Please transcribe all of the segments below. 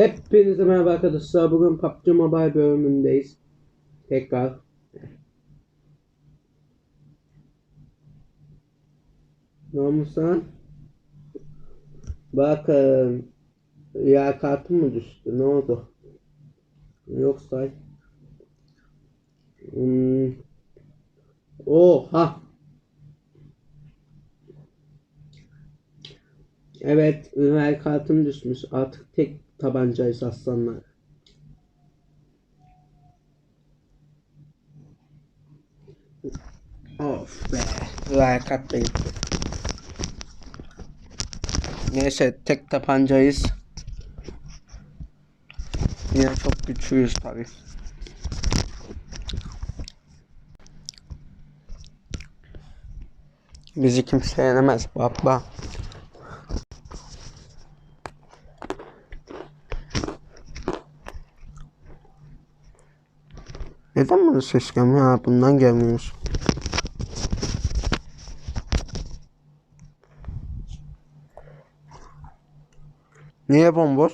Hepinize merhaba arkadaşlar. Bugün PUBG Mobile bölümündeyiz. Tekrar. Ne olmuş lan? Bakın. Ya kartım mı düştü? Ne oldu? Yoksa. Hmm. Oha. Evet, Ünver kartım düşmüş. Artık tek tabancayız aslanlar. Of be. Da gitti. Neyse tek tabancayız. Yine çok güçlüyüz tabi. Bizi kimse yenemez baba. Neden böyle ses gelmiyor? Ha, bundan gelmiyormuş. Niye? Bomboş.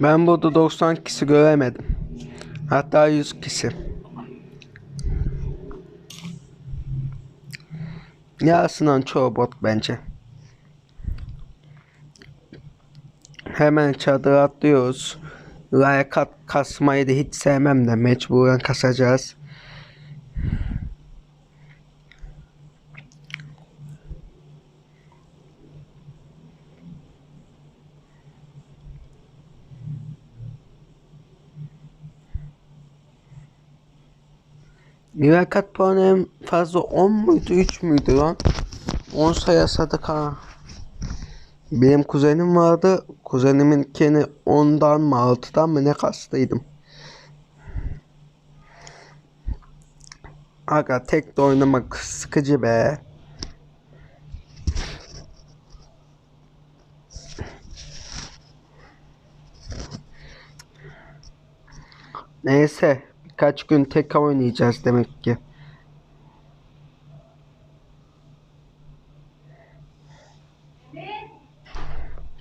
Ben burada 90 kişi göremedim. Hatta 100 kişi. Yarısından çoğu bot bence. Hemen çadır atlıyoruz. Like kasmayı da hiç sevmem de mecburen kasacağız. Mülakat puanı en fazla 10 muydu 3 müydü lan? 10 sayasadık ha. Benim kuzenim vardı. Kuzeniminkini 10'dan mı 6'dan mı ne kastıydım. Aga tek de oynamak sıkıcı be. Neyse birkaç gün tek oynayacağız demek ki.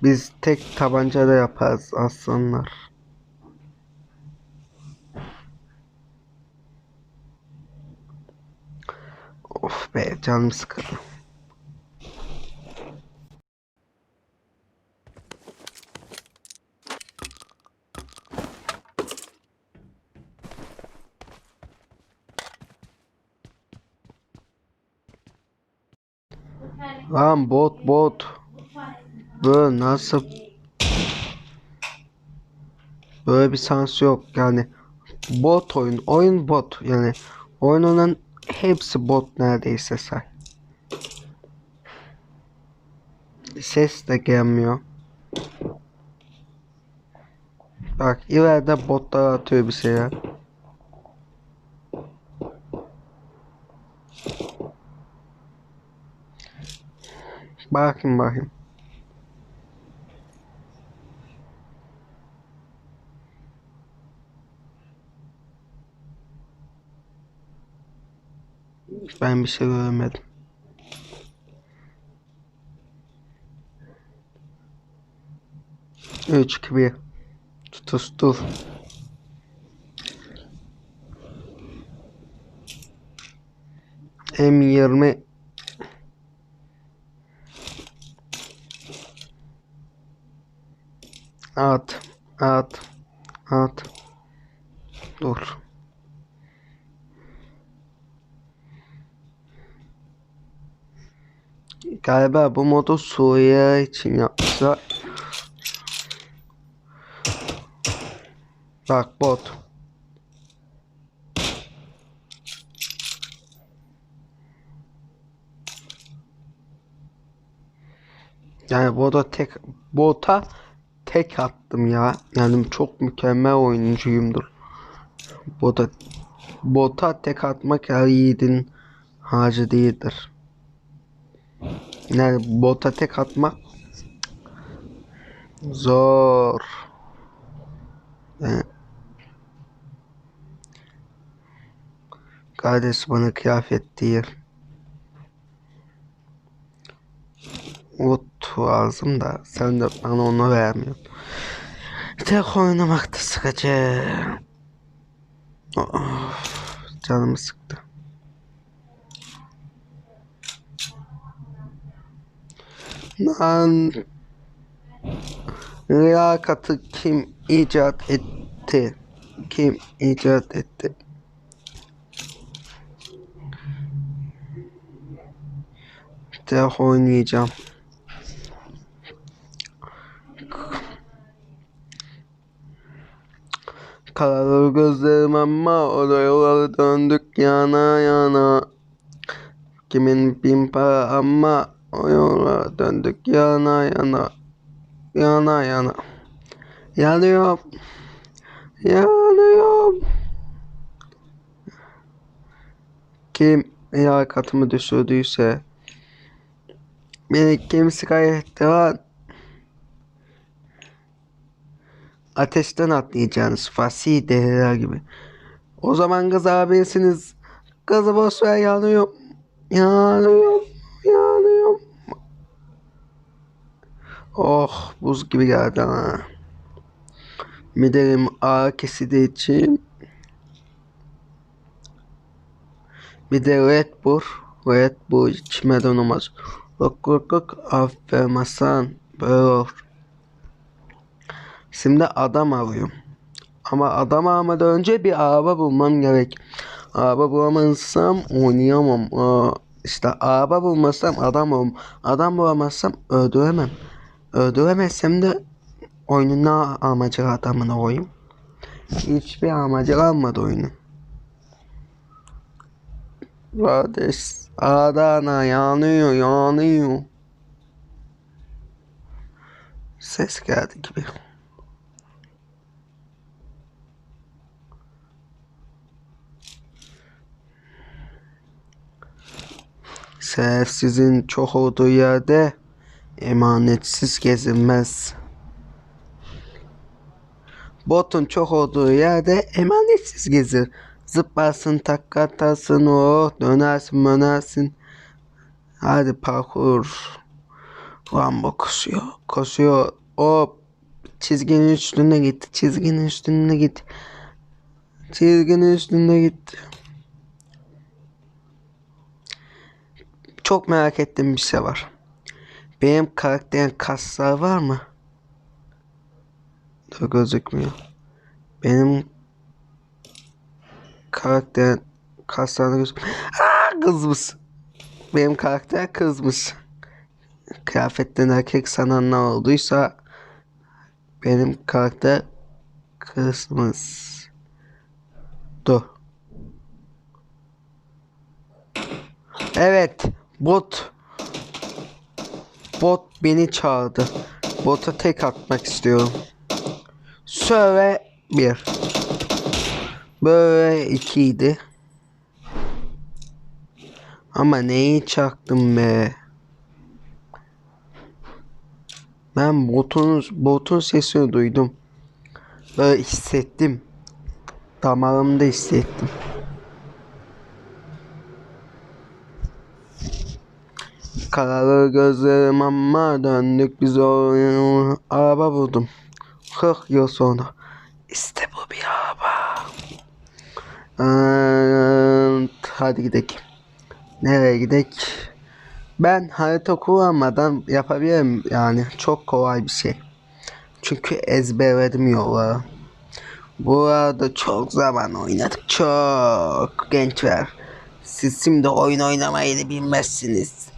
Biz tek tabancada yaparız aslanlar. Of be canım sıkıldı. Lan bot. Böyle nasıl böyle bir sans yok yani bot oyun oyun bot yani oyunun hepsi bot neredeyse say. Ses de gelmiyor. Bak ileride botlar atıyor bir şeyler. Bakın bakayım. Ben bir şey görmedim. Üç, iki, bir. Tutuştur. M20 At, at, at. Dur. Galiba bu modu Suriye için yapmışlar. Bak bot. Yani bota tek bota tek attım ya. Yani çok mükemmel oyuncuyumdur. Bota bota tek atmak her yiğidin harcı değildir. Yani bota tek atmak zor. Yani Kardeş bana kıyafet değil. Ot lazım da sen de bana onu vermiyorsun. Tek oynamakta sıkıcı. Of, canımı sıktı. Lan Liyakatı kim icat etti? Kim icat etti? de oynayacağım. Kararır gözlerim ama o yolları döndük yana yana. Kimin bin para ama o yollara döndük yana yana. Yana yana. Yanıyorum. Yanıyorum. Kim liyakatımı düşürdüyse Beni kimse kaybetti lan. Ateşten atlayacağınız fasi deliler gibi. O zaman kız abisiniz. Kızı boş ver yanıyorum. Yanıyorum. Yanıyorum. Oh buz gibi geldi ha. Miderim ağır kesidi için. Bir de Red Bull. Red Bull içmeden olmaz. Lok lok lok aferin Hasan. Böyle olur. Şimdi adam arıyorum. Ama adam aramadan önce bir araba bulmam gerek. Araba bulamazsam oynayamam. Aa, işte araba bulmazsam adam olurum. Adam bulamazsam öldüremem. Öldüremezsem de oyunun ne amacı adamına koyayım. Hiçbir amacı kalmadı oyunun. Kardeş Adana yanıyor yanıyor. Ses geldi gibi. Şerefsizin çok olduğu yerde emanetsiz gezilmez. Botun çok olduğu yerde emanetsiz gezir. Zıplarsın, takla atarsın, o dönersin, dönersin. Hadi parkur. Rambo koşuyor, koşuyor. O çizginin üstünde gitti, çizginin üstünde git. Çizginin üstünde gitti. Çok merak ettiğim bir şey var. Benim karakterin kaslar var mı? Dur gözükmüyor. Benim karakter kaslarını göz... Aa, kızmış. Benim karakter kızmış. Kıyafetten erkek sanan ne olduysa benim karakter kızmış. Dur. Evet, bot. Bot beni çağırdı. Bota tek atmak istiyorum. Söyle bir. Böyle ikiydi. Ama neyi çaktım be? Ben botun botun sesini duydum. Böyle hissettim. Damarımda hissettim. Kararlı gözlerim ama döndük biz oyunu araba buldum. 40 yıl sonra. İşte bu bir araba. Ee, hadi gidelim. Nereye gidelim? Ben harita kullanmadan yapabilirim yani çok kolay bir şey. Çünkü ezberledim yolları. Bu arada çok zaman oynadık çok gençler. Siz şimdi oyun oynamayı bilmezsiniz.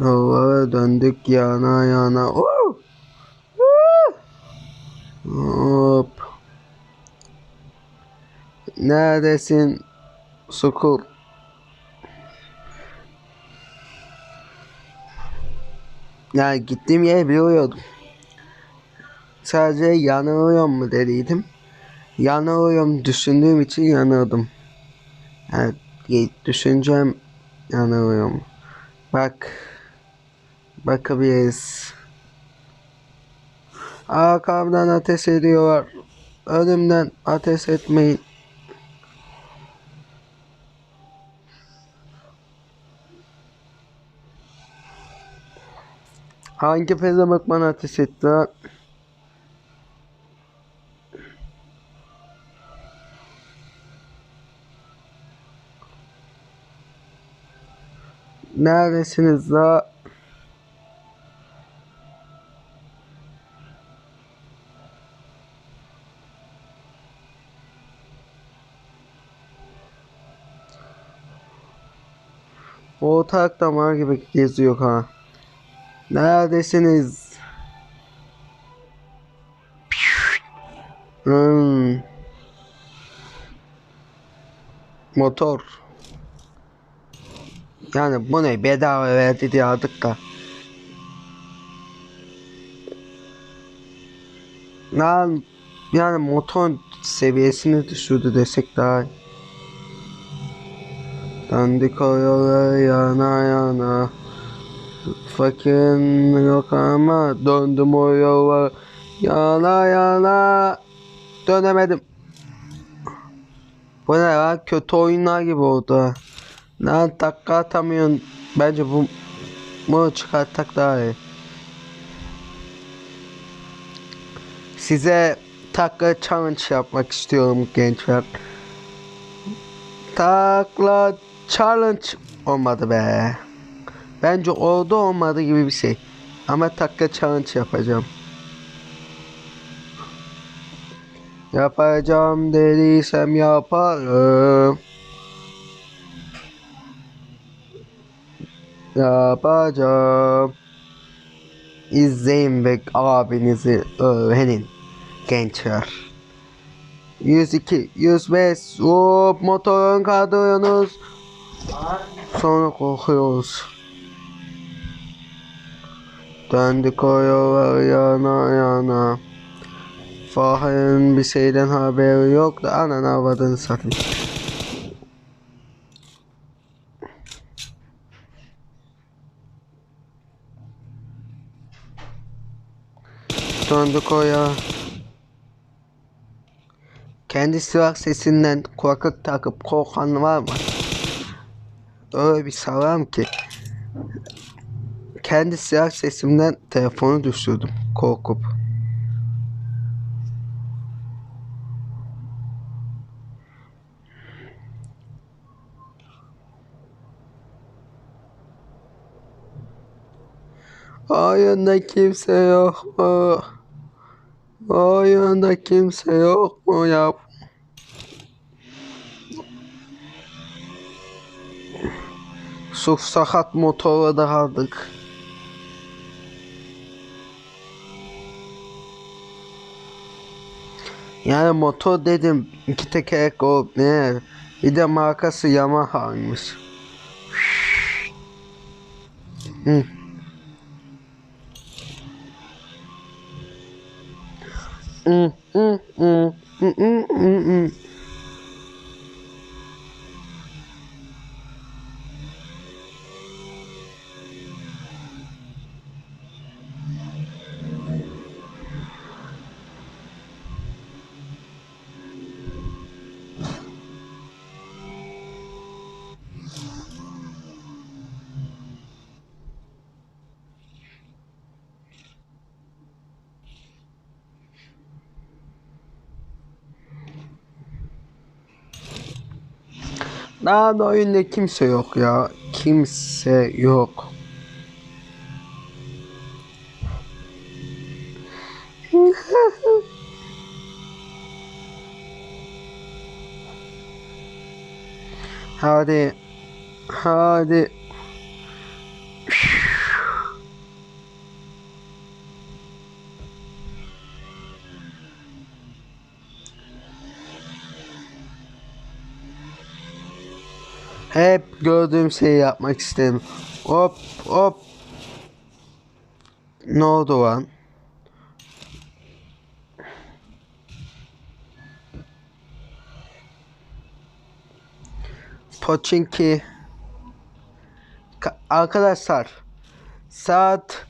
Yollara döndük yana yana. Oo! Oo! Hop. Neredesin? Sukul. Yani gittiğim yeri biliyordum. Sadece yanılıyorum mu dediydim. Yanılıyorum düşündüğüm için yanıldım. Yani düşüncem yanılıyorum. Bak. Bakabiliriz. Arkamdan ateş ediyorlar. Önümden ateş etmeyin. Hangi pezemek bana ateş etti lan? Neredesiniz la? O tak damar gibi geziyor ha. Neredesiniz? Hmm. Motor. Yani bu ne bedava verdi diye aldık da. Lan yani motor seviyesini düşürdü desek daha iyi. Dandik o yola yana yana. Fakirin yok ama döndüm o yola yana yana. Dönemedim. Bu ne lan kötü oyunlar gibi oldu. Lan dakika atamıyorsun. Bence bu bunu çıkartsak daha iyi. Size takla challenge yapmak istiyorum gençler. Takla challenge olmadı be. Bence oldu olmadı gibi bir şey. Ama takla challenge yapacağım. Yapacağım dediysem yaparım. Yapacağım. İzleyin ve abinizi öğrenin gençler. 102, 105, hop motor ön kaldırıyorsunuz. Sonra korkuyoruz. Döndük o yola yana yana. Fahir'in bir şeyden haberi yok da anan avradını satayım. Döndük o ya. Kendi silah sesinden korkak takıp korkan var mı? Öyle bir salam ki. Kendi silah sesimden telefonu düşürdüm korkup. Oyunda kimse yok mu? Oyunda kimse yok mu ya? Su sakat motoru da aldık. Yani motor dedim iki tekerlek o ne? Bir de markası Yamaha'ymış. Hı. Mm, mm, mm, mm, mm, mm, mm. Daha da oyunda kimse yok ya. Kimse yok. Hadi. Hadi. Hep gördüğüm şeyi yapmak istedim. Hop hop. Ne oldu lan? Pochinki Ka- Arkadaşlar saat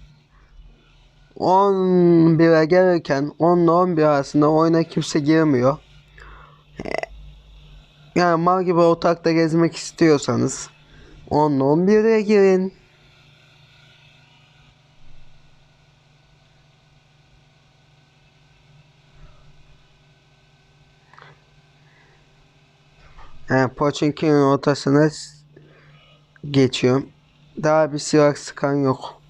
11'e gelirken 10 ile 11 arasında oyuna kimse girmiyor. Yani mal gibi ortakta gezmek istiyorsanız 10 ile 11'e girin. Yani Pochinki'nin ortasına geçiyorum. Daha bir silah sıkan yok.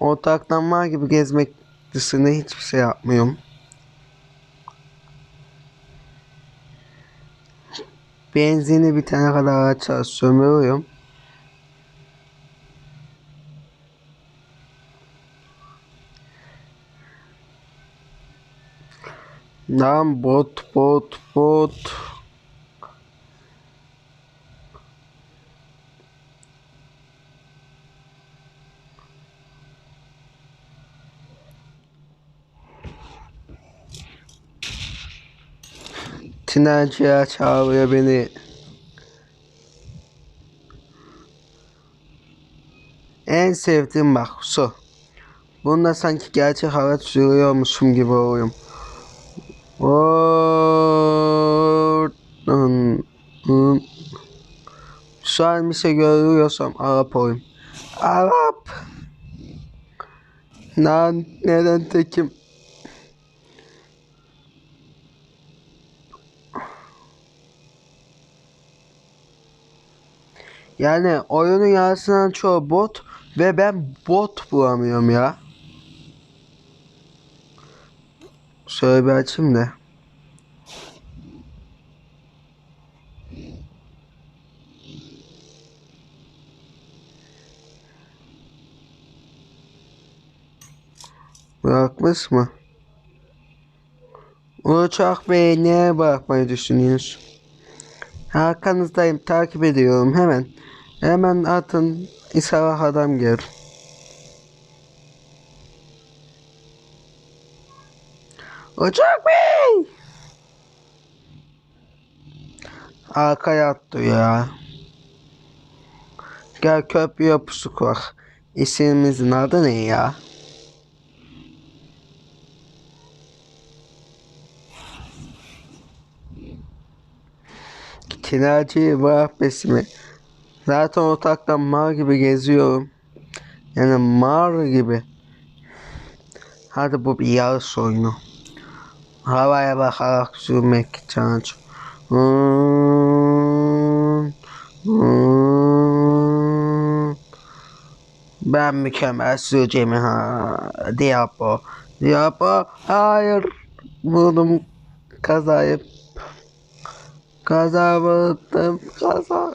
Ortaktan mal gibi gezmek dışında hiçbir şey yapmıyorum. Benzini bitene kadar açar sömürüyorum. Lan bot bot bot. Tinerciye çağırıyor beni. En sevdiğim bak su. Bunda sanki gerçek hayat sürüyormuşum gibi oluyorum. Şu an bir şey görüyorsam Arap olayım. Arap. Lan neden tekim? Yani oyunun yarısından çoğu bot ve ben bot bulamıyorum ya. Şöyle bir açayım da. Bırakmış mı? Uçak Bey neye bırakmayı düşünüyorsun? Arkanızdayım takip ediyorum hemen. Hemen atın İsa'ya adam gel. Uçak Bey! Arkaya attı ya. Gel köprüye pusu koyak. İsimimizin adı ne ya? Tinerci bırak besimi. Zaten ortaktan mar gibi geziyorum. Yani mar gibi. Hadi bu bir yarış oyunu. Havaya bakarak sürmek challenge. Hmm, hmm. Ben mükemmel süreceğim ha. Diablo. Diablo. Hayır. Vurdum kazayı. Kaza vurdum. Kaza.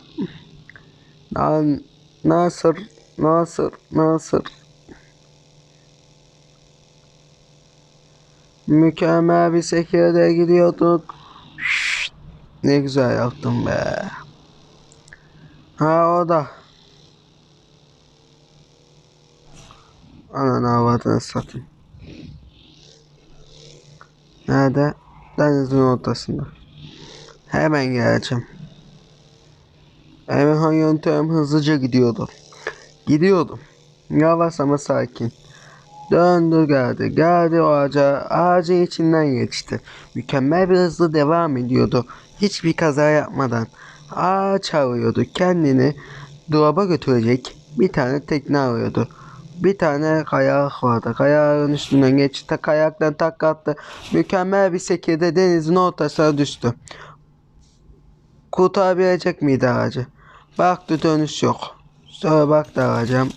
Nasır. Nasır. Nasır. Mükemmel bir şekilde gidiyorduk. Şşt, ne güzel yaptım be. Ha o da. Ananı avadını satayım. Nerede? Denizin ortasında. Hemen geleceğim. Emirhan yöntem hızlıca gidiyordu. Gidiyordum. Yavaş ama sakin. Döndü geldi. Geldi o ağaca. Ağacın içinden geçti. Mükemmel bir hızla devam ediyordu. Hiçbir kaza yapmadan. Ağaç arıyordu. Kendini dolaba götürecek bir tane tekne arıyordu. Bir tane kayak vardı. Kayağın üstünden geçti. Kayaktan tak attı. Mükemmel bir şekilde denizin ortasına düştü. Kurtarabilecek miydi ağacı? Baktı dönüş yok. Sonra baktı ağaca.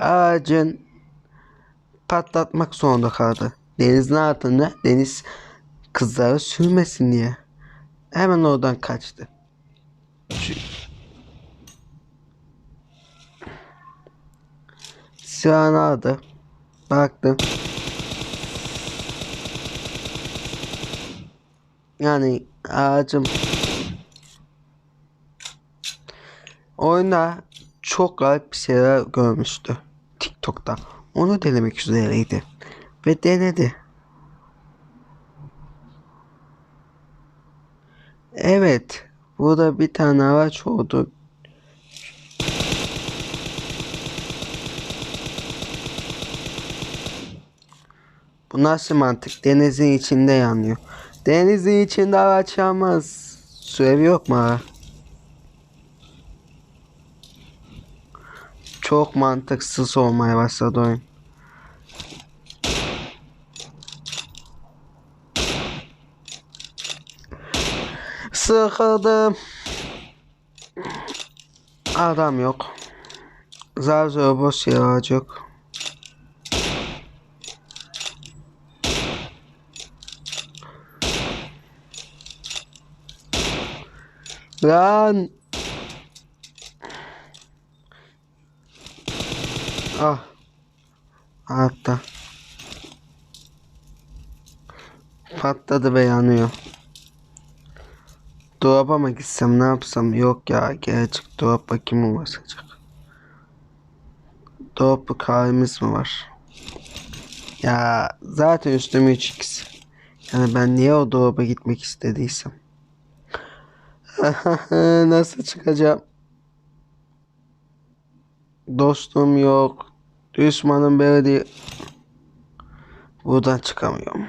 Ağacın patlatmak zorunda kaldı. Denizin altında deniz kızları sürmesin diye. Hemen oradan kaçtı. Silahını aldı. Baktı. Yani ağacım oyunda çok garip bir şeyler görmüştü. TikTok'ta. Onu denemek üzereydi. Ve denedi. Evet. Burada bir tane araç oldu. Bu nasıl mantık? Denizin içinde yanıyor. Denizin içinde araç yanmaz. Sürevi yok mu ara? Çok mantıksız olmaya başladı oyun. Sıkıldım. Adam yok. Zar zor boş olacak. Lan. Ah. Hatta. Patladı ve yanıyor. Dolaba mı gitsem ne yapsam yok ya gerçek dolapla kim uğraşacak? Dolaplı kahvemiz mi var? Ya zaten üstüme 3x. Yani ben niye o dolaba gitmek istediysem. Nasıl çıkacağım? Dostum yok. Düşmanım belediye. Buradan çıkamıyorum.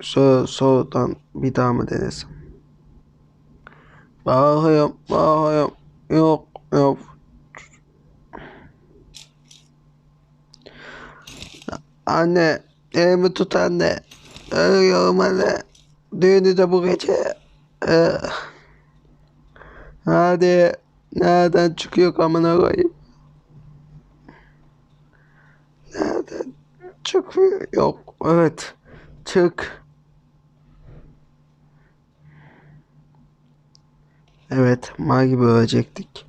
Sol, soldan bir daha mı denesem? Bakıyorum, bakıyorum. Yok, yok. Anne, elimi tut anne. Ölüyorum anne. Düğünü de bu gece. Ee, hadi. Nereden çıkıyor amına koyayım? Çıkıyor? Yok. Evet. Çık. Evet. Mal gibi ölecektik.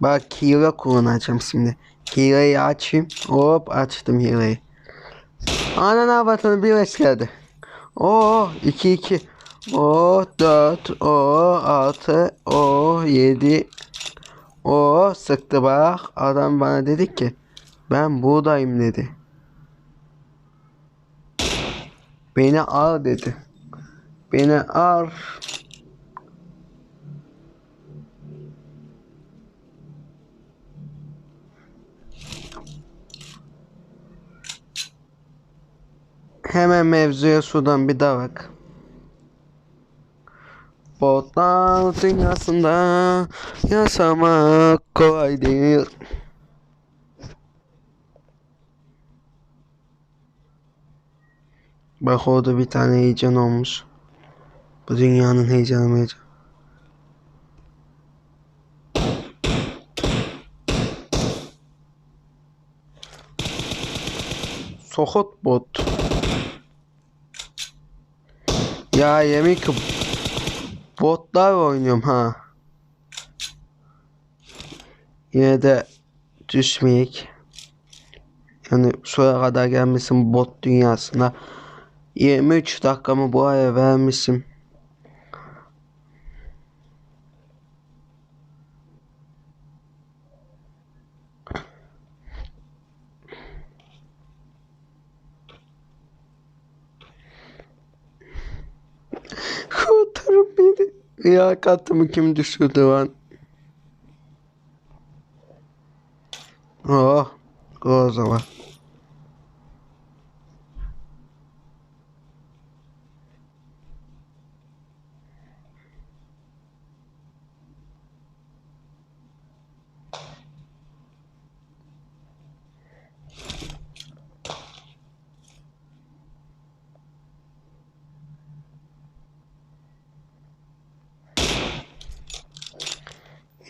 Bak hile kullanacağım şimdi. Hileyi açayım. Hop açtım hileyi. Ananı avratını bir eş geldi. Oo 2 2. O 4. O 6. O 7. O sıktı bak. Adam bana dedi ki ben buradayım dedi. Beni al dedi. Beni al. Hemen mevzuya sudan bir daha bak. Botlar dünyasında yaşamak kolay değil. Bak orada bir tane heyecan olmuş. Bu dünyanın heyecanı heyecan. Sokot bot. Ya yemin ki botlar oynuyorum ha. Yine de düşmeyek. Yani şuraya kadar gelmişim bot dünyasına. 23 dakikamı bu aya vermişim. Kurtarın beni. Liyakatımı kim düşürdü lan? Oh, o zaman.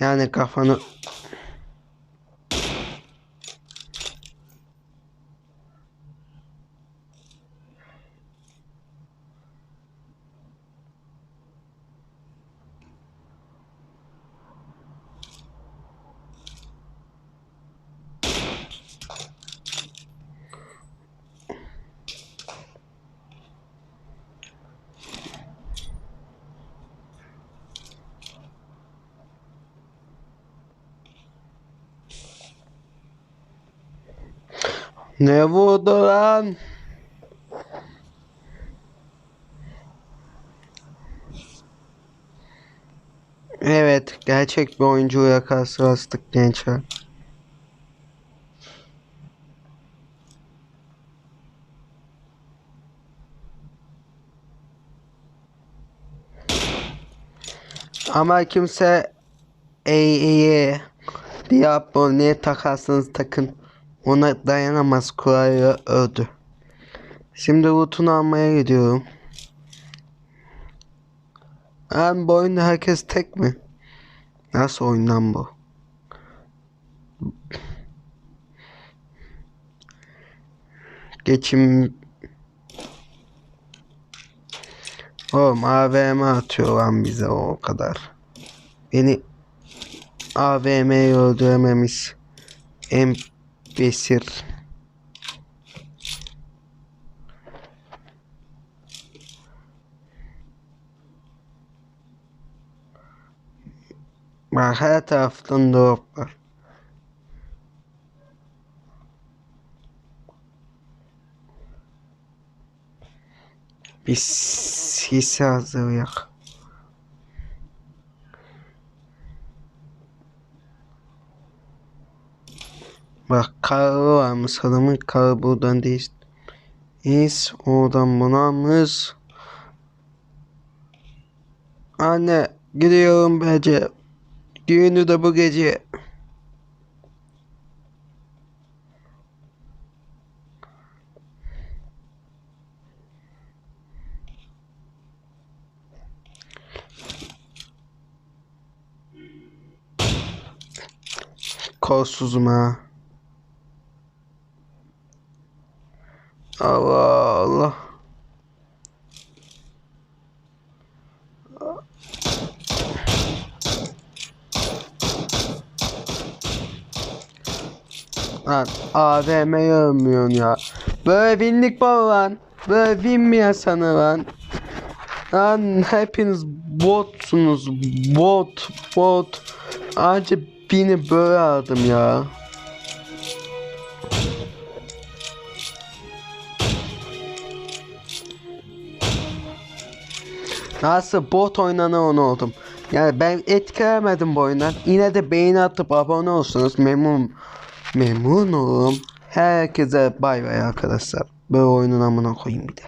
Yani kafanı Ne vurdu lan? Evet, gerçek bir oyuncuya karşılaştık gençler. Ama kimse iyi Diablo ne takarsanız takın ona dayanamaz kurayı öldü. Şimdi rootunu almaya gidiyorum. Lan bu oyunda herkes tek mi? Nasıl oyun lan bu? Geçim Oğlum AVM atıyor lan bize o kadar. Beni AVM'yi öldürememiş. Embesir. Bak her taraftan drop var. Biz hisse hazırlayak. Bak karı buradan değil. İz oradan bunu almış. Anne gidiyorum bence. Düğünü de bu gece. Kolsuzum ha. Allah Allah. Lan AVM'yi övmüyorsun ya. Böyle binlik var lan. Böyle binmeyen sana lan. Lan hepiniz botsunuz. Bot, bot. Anca bini böyle aldım ya. Nasıl bot oynana onu oldum. Yani ben etkilemedim bu oyundan. Yine de beğeni atıp abone olsanız memnun memnunum. Herkese bay bay arkadaşlar. Böyle oyunun amına koyayım bir de.